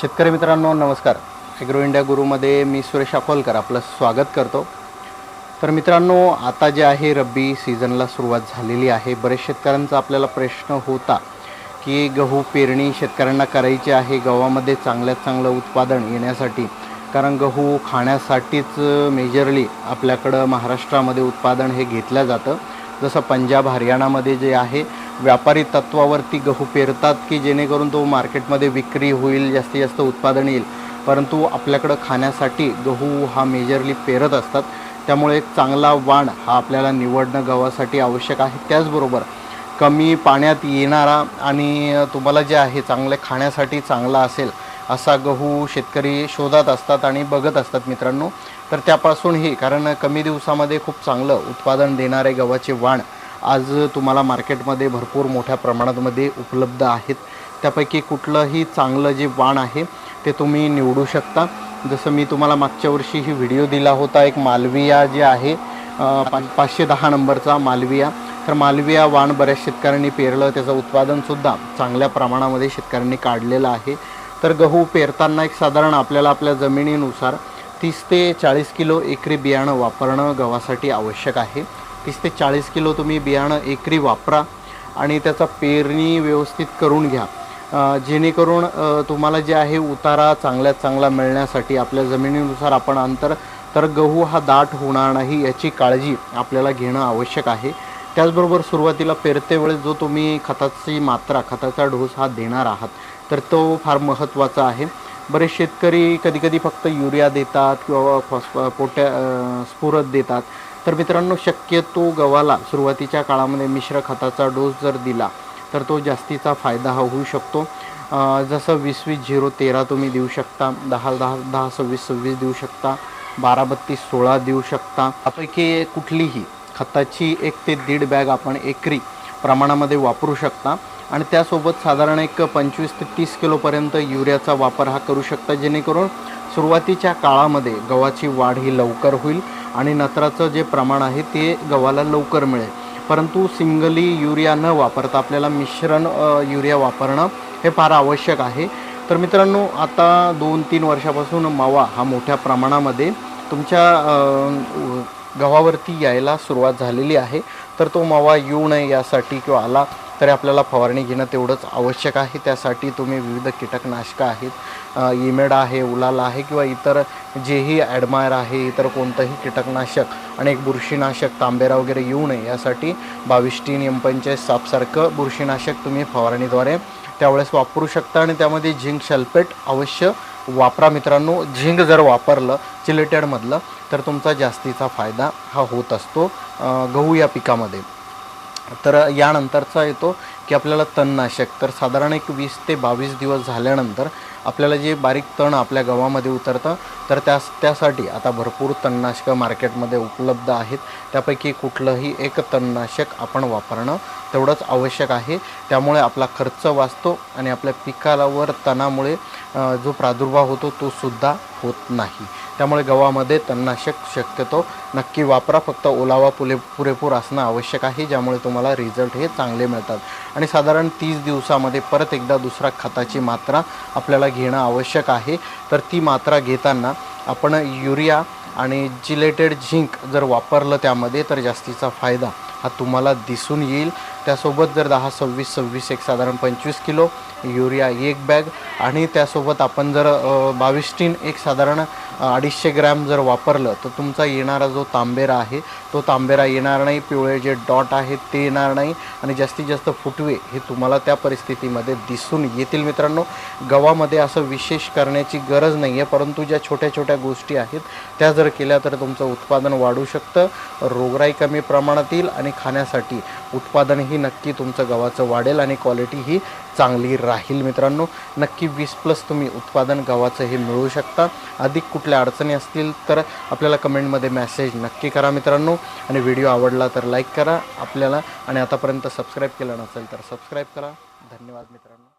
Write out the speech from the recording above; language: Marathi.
शेतकरी मित्रांनो नमस्कार. ॲग्रो इंडिया गुरुमध्ये मी सुरेश अकोलकर आपलं स्वागत करतो. तर मित्रांनो आता जे आहे रब्बी सीझनला सुरुवात झालेली आहे. बरेच शेतकऱ्यांचा आपल्याला प्रश्न होता की गहू पेरणी शेतकऱ्यांना करायची आहे. गव्हामध्ये चांगल्यात चांगलं उत्पादन येण्यासाठी कारण गहू खाण्यासाठीच मेजरली आपल्याकडं महाराष्ट्रामध्ये उत्पादन हे घेतलं जातं. जसं पंजाब हरियाणामध्ये जे आहे व्यापारी तत्वावरती गहू पेरतात की जेणेकरून तो मार्केटमध्ये विक्री होईल जास्तीत जास्त उत्पादन येईल. परंतु आपल्याकडं खाण्यासाठी गहू हा मेजरली पेरत असतात. त्यामुळे एक चांगला वाण हा आपल्याला निवडणं गव्हासाठी आवश्यक आहे. त्याचबरोबर कमी पाण्यात येणारा आणि तुम्हाला जे आहे चांगले खाण्यासाठी चांगला असेल असा गहू शेतकरी शोधत असतात आणि बघत असतात मित्रांनो. तर त्यापासूनही कारण कमी दिवसामध्ये खूप चांगलं उत्पादन देणारे गव्हाचे वाण आज तुम्हाला मार्केटमध्ये भरपूर मोठ्या प्रमाणामध्ये उपलब्ध आहेत. त्यापैकी कुठलंही चांगलं जे वाण आहे ते तुम्ही निवडू शकता. जसं मी तुम्हाला मागच्या वर्षी ही व्हिडिओ दिला होता एक मालविया जे आहे पाचशे दहा नंबरचा मालविया. तर मालविया वाण बऱ्याच शेतकऱ्यांनी पेरलं त्याचं उत्पादनसुद्धा चांगल्या प्रमाणामध्ये शेतकऱ्यांनी काढलेलं आहे. तर गहू पेरताना एक साधारण आपल्याला आपल्या जमिनीनुसार तीस ते चाळीस किलो एकरी बियाणं वापरणं गव्हासाठी आवश्यक आहे. तीस ते चाळीस किलो तुम्ही बियाणं एकरी वापरा आणि त्याचा पेरणी व्यवस्थित करून घ्या. जेणेकरून तुम्हाला जे आहे उतारा चांगल्यात चांगला मिळण्यासाठी आपल्या जमिनीनुसार आपण अंतर तर गहू हा दाट होणार नाही याची काळजी आपल्याला घेणं आवश्यक आहे. त्याचबरोबर सुरुवातीला पेरते वेळेस जो तुम्ही खताची मात्रा खताचा डोस हा देणार आहात तर तो फार महत्त्वाचा आहे. बरेच शेतकरी कधीकधी फक्त युरिया देतात किंवा फॉस्फ पोट्या स्फुरत देतात. तर मित्रांनो शक्यतो गव्हाला सुरुवातीच्या काळामध्ये मिश्र खताचा डोस जर दिला तर तो जास्तीचा फायदा हा होऊ शकतो. जसं वीस वीस झिरो तेरा तुम्ही देऊ शकता दहा दहा दहा सव्वीस सव्वीस देऊ शकता बारा बत्तीस सोळा देऊ शकता. त्यापैकी कुठलीही खताची एक ते दीड बॅग आपण एकरी प्रमाणामध्ये वापरू शकता. आणि त्यासोबत साधारण एक पंचवीस ते तीस किलोपर्यंत युरियाचा वापर हा करू शकता जेणेकरून सुरुवातीच्या काळामध्ये गव्हाची वाढ ही लवकर होईल आणि नत्राचं जे प्रमाण आहे ते गव्हाला लवकर मिळेल. परंतु सिंगली युरिया न वापरता आपल्याला मिश्रण युरिया वापरणं हे फार आवश्यक आहे. तर मित्रांनो आता दोन तीन वर्षापासून मावा हा मोठ्या प्रमाणामध्ये तुमच्या गव्हावरती यायला सुरुवात झालेली आहे. तर तो मावा येऊ नये यासाठी किंवा आला तरी आपल्याला फवारणी घेणं तेवढंच आवश्यक आहे. त्यासाठी तुम्ही विविध कीटकनाशकं आहेत इमेड इमेडा आहे उलाला आहे किंवा इतर जेही ॲडमायर आहे इतर कोणतंही कीटकनाशक आणि एक बुरशीनाशक तांबेरा वगैरे येऊ नये यासाठी बावीस टीन एम पंचायत सापसारखं बुरशीनाशक तुम्ही फवारणीद्वारे त्यावेळेस वापरू शकता आणि त्यामध्ये झिंक सल्फेट अवश्य वापरा मित्रांनो. झिंक जर वापरलं चिलेटेडमधलं तर तुमचा जास्तीचा फायदा हा होत असतो. गहू या पिकामध्ये. तर यानंतरचा येतो की आपल्याला तणनाशक. तर साधारण एक वीस ते बावीस दिवस झाल्यानंतर आपल्याला जे बारीक तण आपल्या गव्हामध्ये उतरतं तर त्या त्यासाठी आता भरपूर तणनाशकं मार्केटमध्ये उपलब्ध आहेत. त्यापैकी कुठलंही एक तणनाशक आपण वापरणं तेवढंच आवश्यक आहे. त्यामुळे आपला खर्च वाचतो आणि आपल्या पिकालावर तणामुळे जो प्रादुर्भाव होतो तो सुद्धा होत नाही. त्यामुळे गव्हामध्ये तणनाशक शक्यतो नक्की वापरा. फक्त ओलावा पुले पुरेपूर असणं आवश्यक आहे ज्यामुळे तुम्हाला रिझल्ट हे चांगले मिळतात. आणि साधारण तीस दिवसामध्ये परत एकदा दुसरा खताची मात्रा आपल्याला घेणं आवश्यक आहे. तर ती मात्रा घेताना आपण युरिया आणि जिलेटेड झिंक जर वापरलं त्यामध्ये तर जास्तीचा फायदा हा तुम्हाला दिसून येईल. त्यासोबत जर दहा सव्वीस सव्वीस एक साधारण पंचवीस किलो युरिया एक बॅग आणि त्यासोबत आपण जर बावीस टीन एक साधारण अडीचशे ग्रॅम जर वापरलं तर तुमचा येणारा जो तांबेरा आहे तो तांबेरा येणार नाही पिवळे जे डॉट आहेत ते येणार नाही आणि जास्तीत जास्त फुटवे हे तुम्हाला त्या परिस्थितीमध्ये दिसून येतील मित्रांनो. गव्हामध्ये असं विशेष करण्याची गरज नाही आहे परंतु ज्या छोट्या छोट्या गोष्टी आहेत त्या जर केल्या तर तुमचं उत्पादन वाढू शकतं रोगराई कमी प्रमाणात येईल आणि खाण्यासाठी ही नक्की तुमचं गव्हाचं वाढेल आणि क्वालिटी ही चांगली राहील मित्रांनो. नक्की वीस प्लस तुम्ही उत्पादन गव्हाचं हे मिळवू शकता. अधिक कुठल्या अडचणी असतील तर आपल्याला कमेंटमध्ये मेसेज नक्की करा मित्रांनो. आणि व्हिडिओ आवडला तर लाईक करा आपल्याला. आणि आतापर्यंत सबस्क्राईब केलं नसेल तर सबस्क्राईब करा. धन्यवाद मित्रांनो.